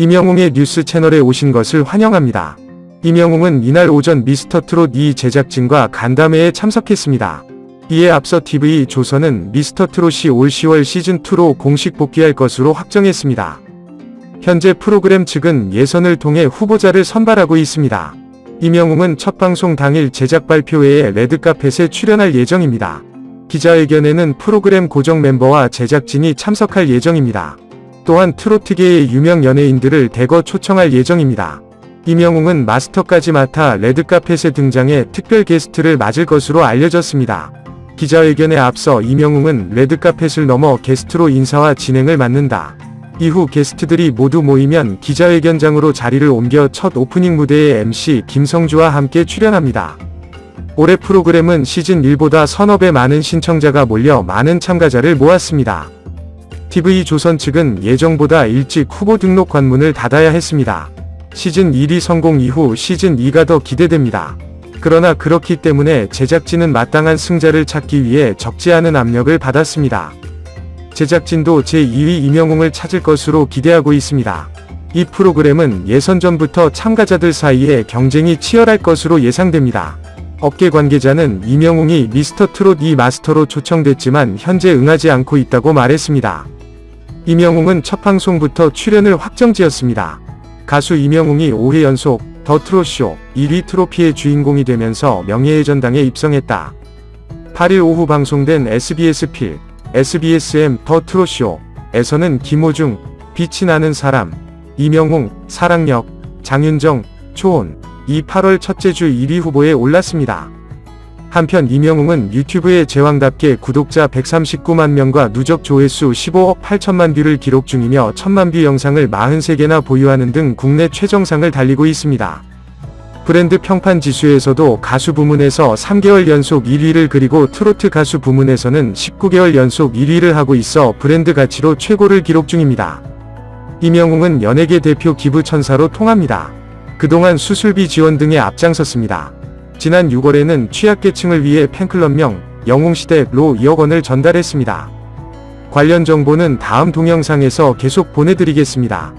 임영웅의 뉴스 채널에 오신 것을 환영합니다. 임영웅은 이날 오전 미스터 트롯 2 제작진과 간담회에 참석했습니다. 이에 앞서 TV 조선은 미스터 트롯이 올 10월 시즌2로 공식 복귀할 것으로 확정했습니다. 현재 프로그램 측은 예선을 통해 후보자를 선발하고 있습니다. 임영웅은 첫 방송 당일 제작 발표 외에 레드카펫에 출연할 예정입니다. 기자회견에는 프로그램 고정 멤버와 제작진이 참석할 예정입니다. 또한 트로트계의 유명 연예인들을 대거 초청할 예정입니다. 임영웅은 마스터까지 맡아 레드카펫에 등장해 특별 게스트를 맞을 것으로 알려졌습니다. 기자회견에 앞서 임영웅은 레드카펫을 넘어 게스트로 인사와 진행을 맡는다. 이후 게스트들이 모두 모이면 기자회견장으로 자리를 옮겨 첫 오프닝 무대에 MC 김성주와 함께 출연합니다. 올해 프로그램은 시즌 1보다 서너 배 많은 신청자가 몰려 많은 참가자를 모았습니다. TV조선 측은 예정보다 일찍 후보 등록 관문을 닫아야 했습니다. 시즌 1이 성공 이후 시즌 2가 더 기대됩니다. 그러나 그렇기 때문에 제작진은 마땅한 승자를 찾기 위해 적지 않은 압력을 받았습니다. 제작진도 제2위 임영웅을 찾을 것으로 기대하고 있습니다. 이 프로그램은 예선 전부터 참가자들 사이에 경쟁이 치열할 것으로 예상됩니다. 업계 관계자는 임영웅이 미스터 트롯 2 마스터로 초청됐지만 현재 응하지 않고 있다고 말했습니다. 임영웅은 첫 방송부터 출연을 확정지었습니다. 가수 임영웅이 5회 연속 더 트롯쇼 1위 트로피의 주인공이 되면서 명예의 전당에 입성했다. 8일 오후 방송된 SBS 필, SBSM 더 트롯쇼에서는 김호중, 빛이 나는 사람, 이명웅, 사랑역, 장윤정, 초혼, 이 8월 첫째 주 1위 후보에 올랐습니다. 한편 이명웅은 유튜브에 제왕답게 구독자 139만 명과 누적 조회수 15억 8천만 뷰를 기록 중이며 1000만 뷰 영상을 43개나 보유하는 등 국내 최정상을 달리고 있습니다. 브랜드 평판 지수에서도 가수 부문에서 3개월 연속 1위를 그리고 트로트 가수 부문에서는 19개월 연속 1위를 하고 있어 브랜드 가치로 최고를 기록 중입니다. 이명웅은 연예계 대표 기부천사로 통합니다. 그동안 수술비 지원 등에 앞장섰습니다. 지난 6월에는 취약계층을 위해 팬클럽명 영웅시대로 2억 원을 전달했습니다. 관련 정보는 다음 동영상에서 계속 보내드리겠습니다.